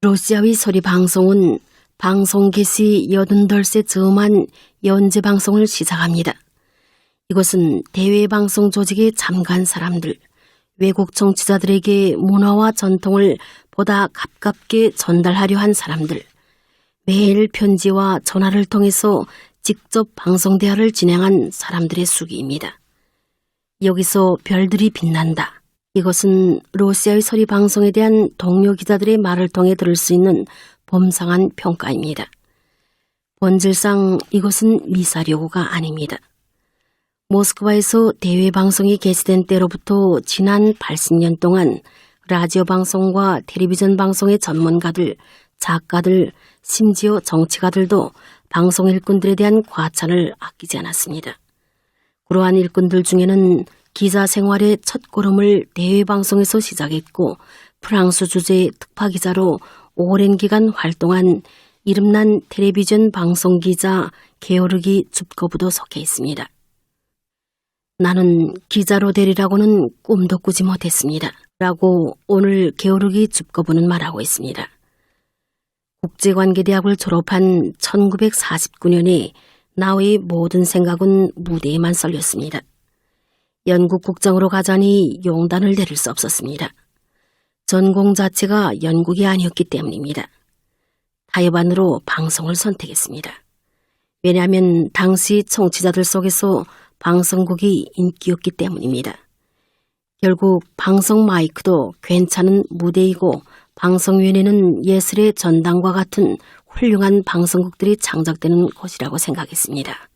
러시아의 소리 방송은 방송 개시 88세 즈음한 연재 방송을 시작합니다. 이것은 대외 방송 조직에 참가한 사람들, 외국 정치자들에게 문화와 전통을 보다 가깝게 전달하려 한 사람들, 매일 편지와 전화를 통해서 직접 방송 대화를 진행한 사람들의 수기입니다. 여기서 별들이 빛난다. 이것은 러시아의 소리 방송에 대한 동료 기자들의 말을 통해 들을 수 있는 범상한 평가입니다. 본질상 이것은 미사려고가 아닙니다. 모스크바에서 대외 방송이 개시된 때로부터 지난 80년 동안 라디오 방송과 텔레비전 방송의 전문가들, 작가들, 심지어 정치가들도 방송 일꾼들에 대한 과찬을 아끼지 않았습니다. 그러한 일꾼들 중에는 기자 생활의 첫 걸음을 대외 방송에서 시작했고 프랑스 주재 특파 기자로 오랜 기간 활동한 이름난 텔레비전 방송 기자 게오르기 줍거부도 속해 있습니다. 나는 기자로 되리라고는 꿈도 꾸지 못했습니다. 라고 오늘 게오르기 줍거부는 말하고 있습니다. 국제관계대학을 졸업한 1949년에 나의 모든 생각은 무대에만 쏠렸습니다. 영국 국정으로 가자니 용단을 내릴 수 없었습니다. 전공 자체가 연국이 아니었기 때문입니다. 타협안으로 방송을 선택했습니다. 왜냐하면 당시 청취자들 속에서 방송국이 인기였기 때문입니다. 결국 방송 마이크도 괜찮은 무대이고 방송위원회는 예술의 전당과 같은 훌륭한 방송국들이 창작되는 곳이라고 생각했습니다.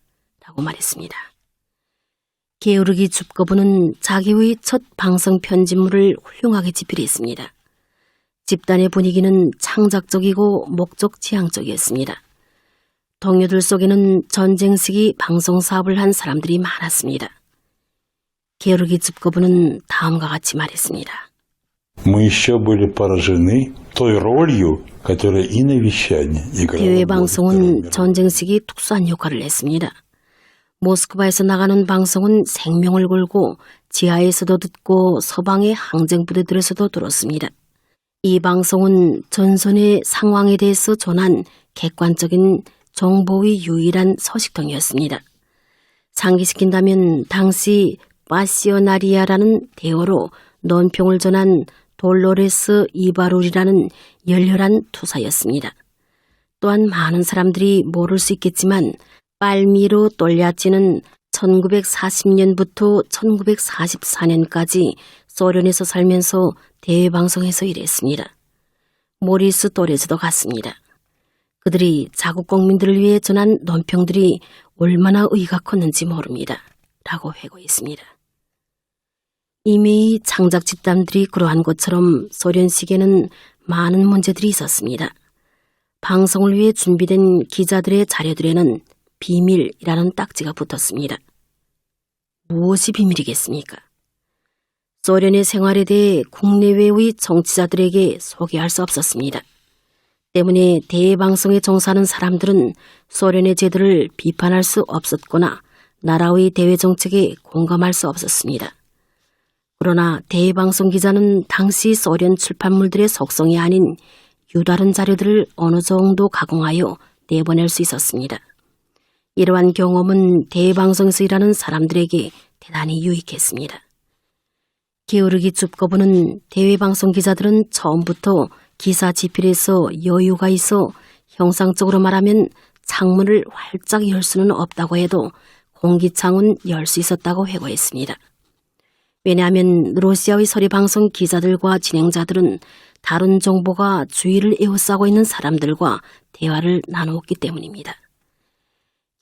라고 말했습니다. 게으르기 줍거부는 자기의 첫 방송 편집물을 훌륭하게 집필했습니다. 집단의 분위기는 창작적이고 목적 지향적이었습니다. 동료들 속에는 전쟁식이 방송 사업을 한 사람들이 많았습니다. 게으르기 줍거부는 다음과 같이 말했습니다. 대외 방송은 전쟁식이 특수한 역할을 했습니다. 모스크바에서 나가는 방송은 생명을 걸고 지하에서도 듣고 서방의 항쟁 부대들에서도 들었습니다. 이 방송은 전선의 상황에 대해서 전한 객관적인 정보의 유일한 서식통이었습니다. 상기시킨다면 당시 파시오나리아라는 대어로 논평을 전한 돌로레스 이바룰이라는 열렬한 투사였습니다. 또한 많은 사람들이 모를 수 있겠지만 빨미로 돌야찌는 1940년부터 1944년까지 소련에서 살면서 대외방송에서 일했습니다. 모리스 또레즈도 갔습니다. 그들이 자국 국민들을 위해 전한 논평들이 얼마나 의가 컸는지 모릅니다. 라고 회고했습니다. 이미 창작 집단들이 그러한 것처럼 소련식에는 많은 문제들이 있었습니다. 방송을 위해 준비된 기자들의 자료들에는 비밀이라는 딱지가 붙었습니다. 무엇이 비밀이겠습니까? 소련의 생활에 대해 국내외의 정치자들에게 소개할 수 없었습니다. 때문에 대방송에 종사하는 사람들은 소련의 제도를 비판할 수 없었거나 나라의 대외 정책에 공감할 수 없었습니다. 그러나 대방송 기자는 당시 소련 출판물들의 속성이 아닌 유다른 자료들을 어느 정도 가공하여 내보낼 수 있었습니다. 이러한 경험은 대방송에서 일하는 사람들에게 대단히 유익했습니다. 게으르기 줍거부는 대외방송 기자들은 처음부터 기사 집필에서 여유가 있어 형상적으로 말하면 창문을 활짝 열 수는 없다고 해도 공기창은 열 수 있었다고 회고했습니다. 왜냐하면 러시아의 소리방송 기자들과 진행자들은 다른 정보가 주의를 에워싸고 있는 사람들과 대화를 나누었기 때문입니다.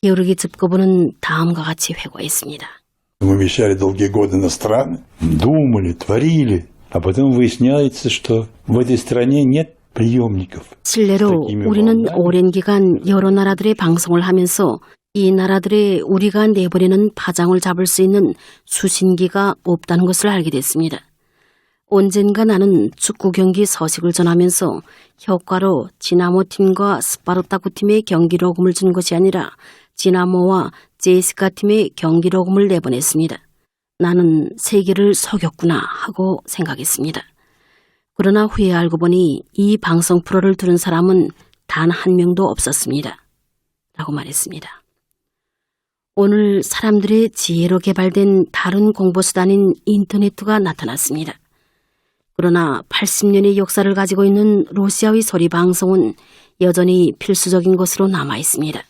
게으르기 줍거부는 다음과 같이 회고했습니다. Мы вещали долгие годы на страны, думали, творили, а потом выясняется, что в этой стране нет приемников. 실례로 такими 우리는 волнами. 오랜 기간 여러 나라들의 방송을 하면서 이 나라들의 우리가 내보내는 파장을 잡을 수 있는 수신기가 없다는 것을 알게 됐습니다. 언젠가 나는 축구 경기 소식을 전하면서 효과로 지나모 팀과 스파르타쿠 팀의 경기 로금을 준 것이 아니라 지나모와 제이스카 팀의 경기 로금을 내보냈습니다. 나는 세계를 속였구나 하고 생각했습니다. 그러나 후에 알고 보니 이 방송 프로를 들은 사람은 단 한 명도 없었습니다. 라고 말했습니다. 오늘 사람들의 지혜로 개발된 다른 공부수단인 인터넷가 나타났습니다. 그러나 80년의 역사를 가지고 있는 러시아의 소리 방송은 여전히 필수적인 것으로 남아 있습니다.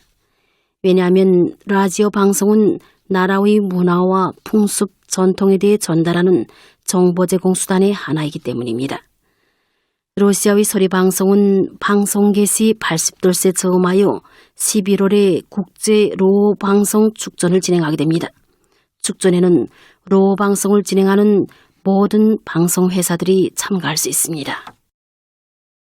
왜냐하면 라디오 방송은 나라의 문화와 풍습, 전통에 대해 전달하는 정보 제공 수단의 하나이기 때문입니다. 러시아의 소리 방송은 방송 개시 80돌세 즈음하여 11월에 국제 로우 방송 축전을 진행하게 됩니다. 축전에는 로우 방송을 진행하는 모든 방송 회사들이 참가할 수 있습니다.